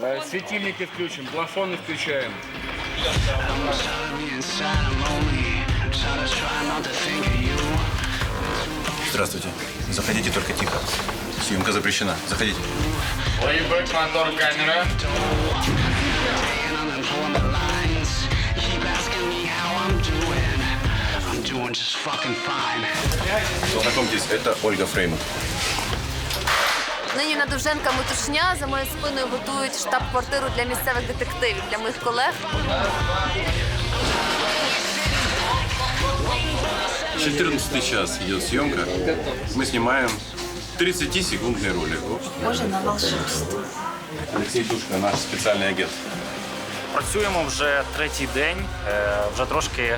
Э, Светильники включим, плафоны включаем. Здравствуйте. Заходите только тихо. Съемка запрещена. Заходите. Плейбэк, мотор, камера. Знакомьтесь, это Ольга Фреймут. Нині на Довженка метушня за моєю спиною готують штаб-квартиру для місцевих детективів для моїх колег. 14 час идет съемка. Мы снимаем 30-секундный ролик. Може на волшебство. Алексей Душка, наш специальный агент. Працюємо вже третій день, е, вже трошки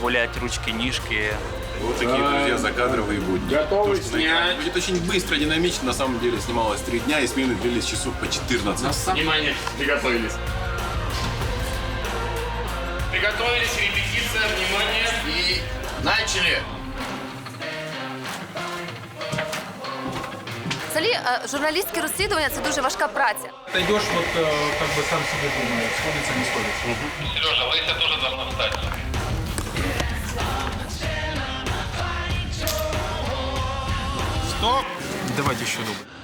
болять ручки, ніжки. Вот такие, друзья, закадровые будни. Готовы То, что на экране снять. Будет очень быстро, динамично. На самом деле снималось 3 дня, и смены длились часов по 14. Внимание, приготовились. Приготовились, репетиция, внимание. И начали. Взагалі, е, журналістське розслідування це дуже важка праця. Ты идешь, вот э, как бы сам себе думаешь, сходится, не сходится. Сережа, Леся тоже Давайте еще дубль.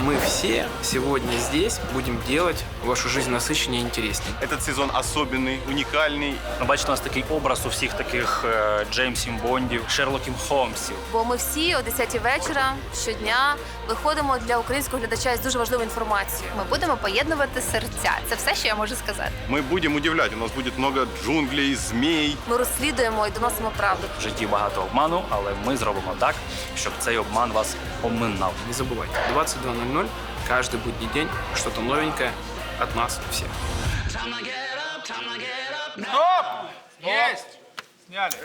Мы все сегодня здесь будем делать вашу жизнь насыщеннее и интереснее. Этот сезон особенный, уникальный. Ну, бачите, у нас такий образ у всіх таких е, Джеймсів Бондів, Шерлоків Холмсів. Бо ми всі о 10 вечора щодня виходимо для українського глядача із дуже важливою інформацією. Ми будемо поєднувати серця. Це все, що я можу сказати. Мы будем удивлять. У нас будет много джунглей, змей. Ми розслідуємо і доносимо правду. В житті багато обману, але ми зробимо так, щоб цей обман вас оминав. Не забывайте, 22.00 каждый будний день что-то новенькое от нас всех. Есть! Сняли.